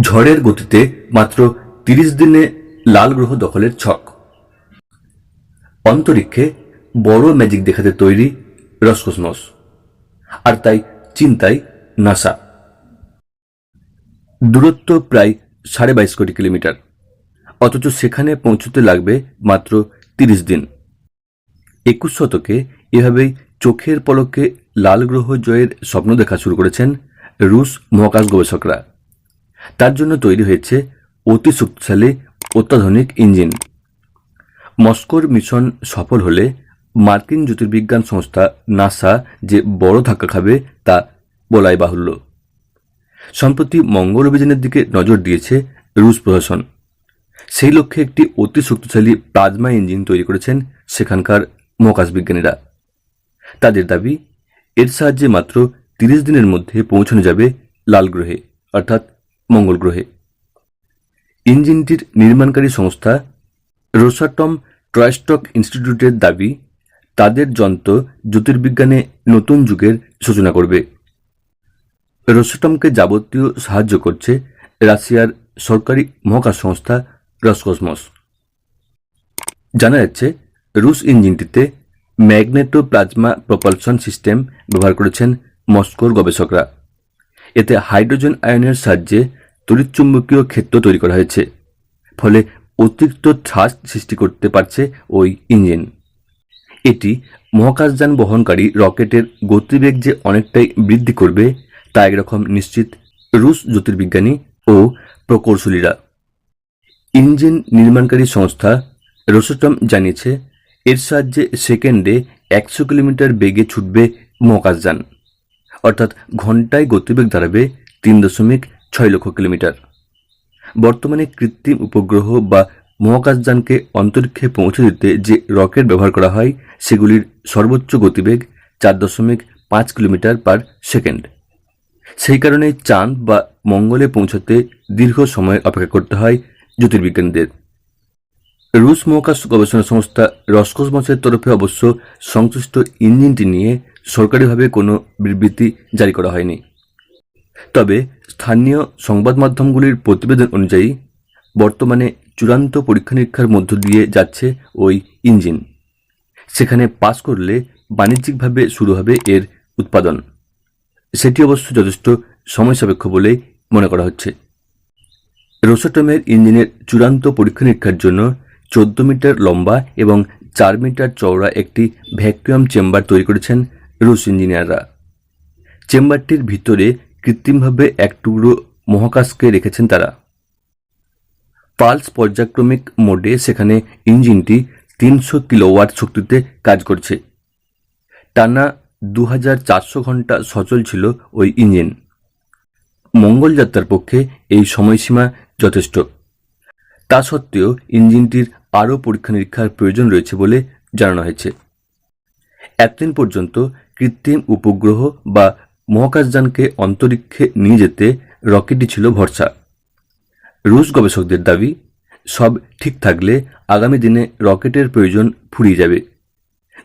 ঝড়ের গতিতে মাত্র তিরিশ দিনে লাল গ্রহ দখলের ছক। অন্তরিক্ষে বড় ম্যাজিক দেখাতে তৈরি রসকসমস। আর তাই চিন্তায় নাসা। দূরত্ব প্রায় সাড়ে বাইশ কোটি কিলোমিটার। অথচ সেখানে পৌঁছতে লাগবে মাত্র তিরিশ দিন। একুশ শতকে এভাবেই চোখের পলকে লাল গ্রহ জয়ের স্বপ্ন দেখা শুরু করেছেন রুশ মহাকাশ গবেষকরা। তার জন্য তৈরি হয়েছে অতি শক্তিশালী অত্যাধুনিক ইঞ্জিন। মস্কোর মিশন সফল হলে মার্কিন জ্যোতির্বিজ্ঞান সংস্থা নাসা যে বড় ধাক্কা খাবে তা বলাই বাহুল্য। সম্প্রতি মঙ্গল অভিযানের দিকে নজর দিয়েছে রুশ প্রশাসন। সেই লক্ষ্যে একটি অতি শক্তিশালী প্লাজমা ইঞ্জিন তৈরি করেছেন সেখানকার মহাকাশ বিজ্ঞানীরা। তাদের দাবি, এর সাহায্যে মাত্র তিরিশ দিনের মধ্যে পৌঁছানো যাবে লাল গ্রহে, অর্থাৎ মঙ্গল গ্রহে। ইঞ্জিনটির নির্মাণকারী সংস্থা রোসাটম ট্রয়স্টক ইনস্টিটিউটের দাবি, তাদের যন্ত্র জ্যোতির্বিজ্ঞানে নতুন যুগের সূচনা করবে। রোসাটমকে যাবতীয় সাহায্য করছে রাশিয়ার সরকারি মহাকাশ সংস্থা রসকসমস। জানা যাচ্ছে, রুশ ইঞ্জিনটিতে ম্যাগনেটো প্লাজমা প্রপালশন সিস্টেম ব্যবহার করেছেন মস্কোর গবেষকরা। এতে হাইড্রোজেন আয়নের সাহায্যে তড়িৎচুম্বকীয় ক্ষেত্র তৈরি করা হয়েছে। ফলে অতিরিক্ত থ্রাস্ট সৃষ্টি করতে পারছে ওই ইঞ্জিন। এটি মহাকাশযান বহনকারী রকেটের গতিবেগ যে অনেকটাই বৃদ্ধি করবে, তা একরকম নিশ্চিত রুশ জ্যোতির্বিজ্ঞানী ও প্রকৌশলীরা। ইঞ্জিন নির্মাণকারী সংস্থা রোসোটম জানিয়েছে, এর সাহায্যে সেকেন্ডে একশো কিলোমিটার বেগে ছুটবে মহাকাশযান। অর্থাৎ ঘন্টায় গতিবেগ দাঁড়াবে তিন দশমিক ছয় লক্ষ কিলোমিটার। বর্তমানে কৃত্রিম উপগ্রহ বা মহাকাশযানকে অন্তরিক্ষে পৌঁছে দিতে যে রকেট ব্যবহার করা হয়, সেগুলির সর্বোচ্চ গতিবেগ চার দশমিক পাঁচ কিলোমিটার পার সেকেন্ড। সেই কারণে চাঁদ বা মঙ্গলে পৌঁছাতে দীর্ঘ সময় অপেক্ষা করতে হয় জ্যোতির্বিজ্ঞানীদের। রুশ মহাকাশ গবেষণা সংস্থা রসকসমসের তরফে অবশ্য সংশ্লিষ্ট ইঞ্জিনটি নিয়ে সরকারিভাবে কোনো বিবৃতি জারি করা হয়নি। তবে স্থানীয় সংবাদ মাধ্যমগুলির প্রতিবেদন অনুযায়ী, বর্তমানে চূড়ান্ত পরীক্ষা নিরীক্ষার মধ্য দিয়ে যাচ্ছে ওই ইঞ্জিন। সেখানে পাস করলে বাণিজ্যিকভাবে শুরু হবে এর উৎপাদন। সেটি অবশ্য যথেষ্ট সময় সাপেক্ষ বলেই মনে করা হচ্ছে। রোসোটমের ইঞ্জিনের চূড়ান্ত পরীক্ষা নিরীক্ষার জন্য চোদ্দ মিটার লম্বা এবং চার মিটার চওড়া একটি ভ্যাকুয়াম চেম্বার তৈরি করেছেন রুশ ইঞ্জিনিয়াররা। চেম্বারটির ভিতরে কৃত্রিমভাবে এক টুকরো মহাকাশকে রেখেছেন তারা। পালস পর্যায়ক্রমিক মোডে সেখানে ইঞ্জিনটি তিনশো কিলোওয়াট শক্তিতে কাজ করছে। টানা দু হাজার চারশো ঘণ্টা সচল ছিল ওই ইঞ্জিন। মঙ্গল যাত্রার পক্ষে এই সময়সীমা যথেষ্ট। তা সত্ত্বেও ইঞ্জিনটির আরও পরীক্ষা নিরীক্ষার প্রয়োজন রয়েছে বলে জানানো হয়েছে। এতদিন পর্যন্ত কৃত্রিম উপগ্রহ বা মহাকাশযানকে অন্তরিক্ষে নিয়ে যেতে রকেটই ছিল ভরসা। রুশ গবেষকদের দাবি, সব ঠিক থাকলে আগামী দিনে রকেটের প্রয়োজন ফুরিয়ে যাবে।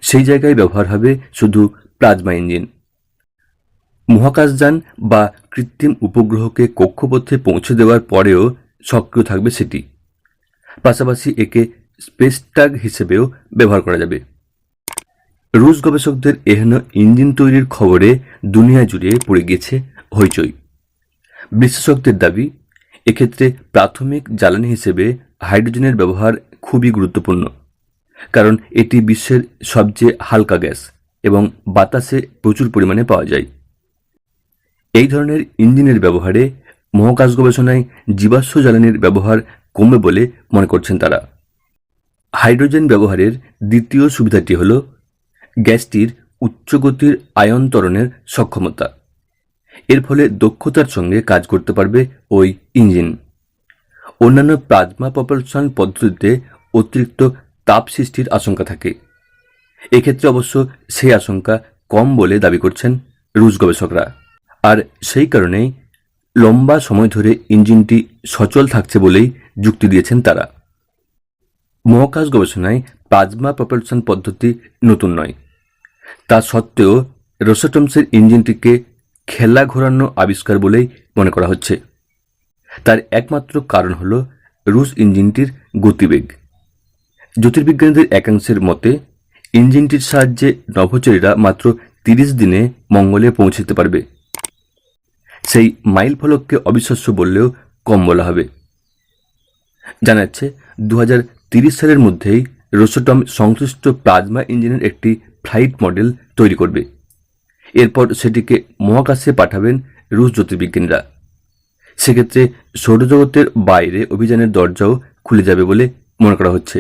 সেই জায়গায় ব্যবহার হবে শুধু প্লাজমা ইঞ্জিন। মহাকাশযান বা কৃত্রিম উপগ্রহকে কক্ষপথে পৌঁছে দেওয়ার পরেও সক্রিয় থাকবে সেটি। পাশাপাশি একে স্পেস ট্যাগ হিসেবেও ব্যবহার করা যাবে। রুশ গবেষকদের এহেন ইঞ্জিন তৈরির খবরে দুনিয়া জুড়ে পড়ে গেছে হইচই। বিশেষজ্ঞদের দাবি, এক্ষেত্রে প্রাথমিক জ্বালানি হিসেবে হাইড্রোজেনের ব্যবহার খুবই গুরুত্বপূর্ণ, কারণ এটি বিশ্বের সবচেয়ে হালকা গ্যাস এবং বাতাসে প্রচুর পরিমাণে পাওয়া যায়। এই ধরনের ইঞ্জিনের ব্যবহারে মহাকাশ গবেষণায় জীবাশ্ম জ্বালানির ব্যবহার কমবে বলে মনে করছেন তারা। হাইড্রোজেন ব্যবহারের দ্বিতীয় সুবিধাটি হল গ্যাসটির উচ্চগতির আয়ন ত্বরণের সক্ষমতা। এর ফলে দক্ষতার সঙ্গে কাজ করতে পারবে ওই ইঞ্জিন। অন্যান্য প্লাজমা প্রপালশন পদ্ধতিতে অতিরিক্ত তাপ সৃষ্টির আশঙ্কা থাকে। এক্ষেত্রে অবশ্য সেই আশঙ্কা কম বলে দাবি করছেন রুশ গবেষকরা। আর সেই কারণেই লম্বা সময় ধরে ইঞ্জিনটি সচল থাকছে বলেই যুক্তি দিয়েছেন তারা। মহাকাশ গবেষণায় প্লাজমা প্রপালশন পদ্ধতি নতুন নয়। তা সত্ত্বেও রোসাটমসের ইঞ্জিনটিকে খেলা ঘোরানো আবিষ্কার বলেই মনে করা হচ্ছে। তার একমাত্র কারণ হল রুশ ইঞ্জিনটির গতিবেগ। জ্যোতির্বিজ্ঞানীদের একাংশের মতে, ইঞ্জিনটির সাহায্যে নভোচারীরা মাত্র তিরিশ দিনে মঙ্গলে পৌঁছতে পারবে। সেই মাইল ফলককে অবিশ্বাস্য বললেও কম বলা হবে। জানা যাচ্ছে দু সালের মধ্যেই রোসোটম সংশ্লিষ্ট প্লাজমা ইঞ্জিনের একটি ফ্লাইট মডেল তৈরি করবে। এরপর সেটিকে মহাকাশে পাঠাবেন রুশ জ্যোতির্বিজ্ঞানীরা। সেক্ষেত্রে সৌরজগতের বাইরে অভিযানের দরজাও খুলে যাবে বলে মনে করা হচ্ছে।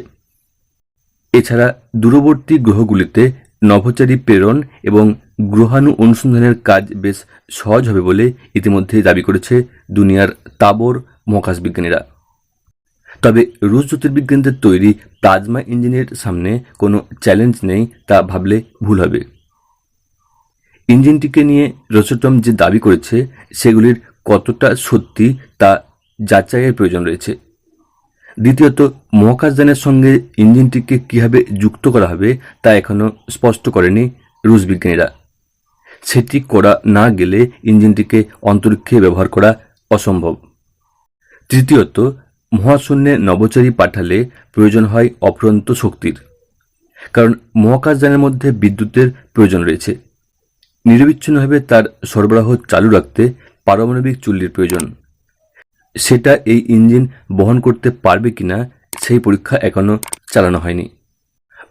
এছাড়া দূরবর্তী গ্রহগুলিতে নভোচারী প্রেরণ এবং গ্রহাণু অনুসন্ধানের কাজ বেশ সহজ হবে বলে ইতিমধ্যেই দাবি করেছে দুনিয়ার তাবর মহাকাশ বিজ্ঞানীরা তবে রুশ জ্যোতির্বিজ্ঞানদের তৈরি প্লাজমা ইঞ্জিনের সামনে কোনো চ্যালেঞ্জ নেই, তা ভাবলে ভুল হবে। ইঞ্জিনটিকে নিয়ে রোসোটম যে দাবি করেছে, সেগুলির কতটা সত্যি তা যাচাইয়ের প্রয়োজন রয়েছে। দ্বিতীয়ত, মহাকাশযানের সঙ্গে ইঞ্জিনটিকে কীভাবে যুক্ত করা হবে, তা এখনও স্পষ্ট করেনি রুশ বিজ্ঞানীরা। সেটি করা না গেলে ইঞ্জিনটিকে অন্তরিক্ষে ব্যবহার করা অসম্ভব। তৃতীয়ত মহাশূন্যে নভোচারী পাঠালে প্রয়োজন হয় অফুরন্ত শক্তির। কারণ মহাকাশযানের মধ্যে বিদ্যুতের প্রয়োজন রয়েছে। নিরবিচ্ছিন্নভাবে তার সরবরাহ চালু রাখতে পারমাণবিক চুল্লির প্রয়োজন। সেটা এই ইঞ্জিন বহন করতে পারবে কিনা সেই পরীক্ষা এখনও চালানো হয়নি।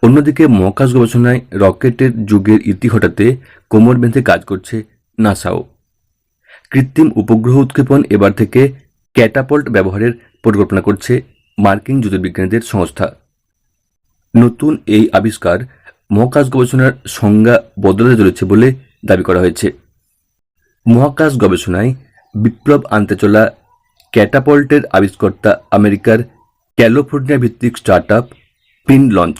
অন্যদিকে মহাকাশ গবেষণায় রকেটের যুগের ইতি ঘটাতে কোমর বেঁধে কাজ করছে নাসাও। কৃত্রিম উপগ্রহ উৎক্ষেপণ এবার থেকে ক্যাটাপল্ট ব্যবহারের পরিকল্পনা করছে মার্কিন জ্যোতির্বিজ্ঞানীদের সংস্থা। নতুন এই আবিষ্কার মহাকাশ গবেষণার সংজ্ঞা বদলাতে চলেছে বলে দাবি করা হয়েছে। মহাকাশ গবেষণায় বিপ্লব আনতে চলা ক্যাটাপল্টের আবিষ্কর্তা আমেরিকার ক্যালিফোর্নিয়া ভিত্তিক স্টার্টআপ পিন লঞ্চ।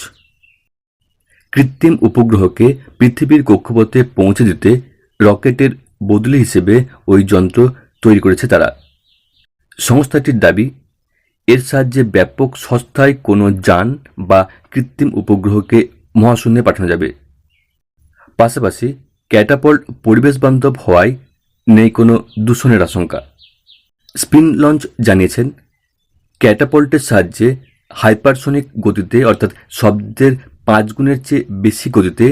কৃত্রিম উপগ্রহকে পৃথিবীর কক্ষপথে পৌঁছে দিতে রকেটের বদলি হিসেবে ওই যন্ত্র তৈরি করেছে তারা। সংস্থাটির দাবি এর সাহায্যে ব্যাপক সস্তায় কোনো যান বা কৃত্রিম উপগ্রহকে মহাশূন্যে পাঠানো যাবে। পাশাপাশি ক্যাটাপল্ট পরিবেশ বান্ধব হওয়ায় নেই কোনো দূষণের আশঙ্কা। স্পিন লঞ্চ জানিয়েছেন, ক্যাটাপল্টের সাহায্যে হাইপারসনিক গতিতে অর্থাৎ শব্দের পাঁচ গুণের চেয়ে বেশি গতিতে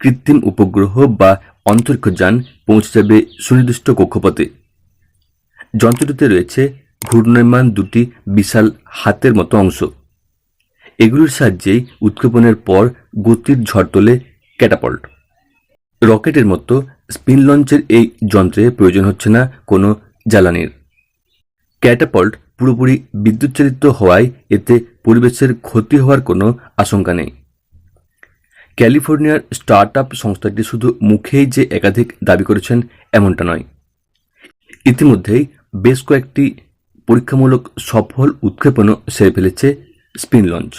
কৃত্রিম উপগ্রহ বা অন্তরিক্ষযান পৌঁছে যাবে সুনির্দিষ্ট কক্ষপথে। যন্ত্রটিতে রয়েছে ঘূর্ণয়মান দুটি বিশাল হাতের মতো অংশ। এগুলির সাহায্যেই উৎক্ষেপণের পর গতির ঝড় তোলে ক্যাটাপল্ট। রকেটের মতো স্পিন লঞ্চের এই যন্ত্রে প্রয়োজন হচ্ছে না কোনো জ্বালানির। ক্যাটাপল্ট পুরোপুরি বিদ্যুৎ চালিত হওয়ায় এতে পরিবেশের ক্ষতি হওয়ার কোনো আশঙ্কা নেই। ক্যালিফোর্নিয়ার স্টার্ট আপ সংস্থাটি শুধু মুখেই যে একাধিক দাবি করেছেন এমনটা নয়। ইতিমধ্যেই বেশ কয়েকটি পরীক্ষামূলক সফল উৎক্ষেপণও সেরে ফেলেছে স্পিন লঞ্চ।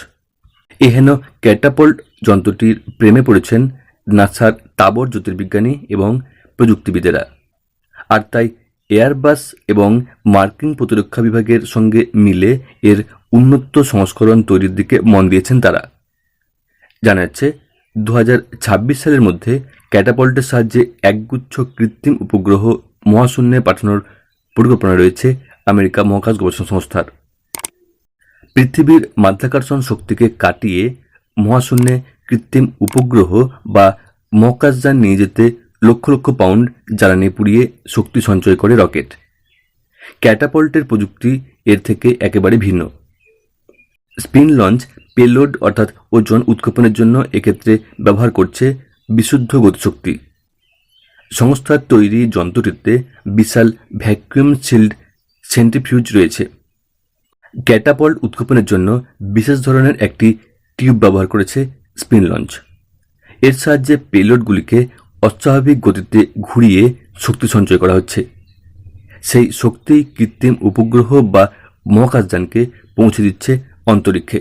এহেন ক্যাটাপল্ট যন্ত্রটির প্রেমে পড়েছেন নাসার তাবর জ্যোতির্বিজ্ঞানী এবং প্রযুক্তিবিদেরা। আর তাই এয়ারবাস এবং মার্কিন প্রতিরক্ষা বিভাগের সঙ্গে মিলে এর উন্নত সংস্করণ তৈরির দিকে মন দিয়েছেন তারা। জানা যাচ্ছে দু হাজার ছাব্বিশ সালের মধ্যে ক্যাটাপল্টের সাহায্যে একগুচ্ছ কৃত্রিম উপগ্রহ মহাশূন্যে পাঠানোর পরিকল্পনা রয়েছে আমেরিকা মহাকাশ গবেষণা সংস্থার। পৃথিবীর মাধ্যাকর্ষণ শক্তিকে কাটিয়ে মহাশূন্যে কৃত্রিম উপগ্রহ বা মহাকাশযান নিয়ে যেতে লক্ষ লক্ষ পাউন্ড জ্বালানি পুড়িয়ে শক্তি সঞ্চয় করে রকেট। ক্যাটাপল্টের প্রযুক্তি এর থেকে একেবারে ভিন্ন। স্পিন লঞ্চ, পেলোড অর্থাৎ ওজন উৎক্ষেপণের জন্য এক্ষেত্রে ব্যবহার করছে বিশুদ্ধ গতিশক্তি। সংস্থার তৈরি যন্ত্রটিতে বিশাল ভ্যাকুয়াম শিল্ড সেন্ট্রিফিউজ রয়েছে। ক্যাটাপল্ট উৎক্ষেপণের জন্য বিশেষ ধরনের একটি টিউব ব্যবহার করেছে স্পিন লঞ্চ এর সাহায্যে পেলোডগুলিকে অস্বাভাবিক গতিতে ঘুরিয়ে শক্তি সঞ্চয় করা হচ্ছে। সেই শক্তি কৃত্রিম উপগ্রহ বা মহাকাশযানকে পৌঁছে দিচ্ছে অন্তরিক্ষে।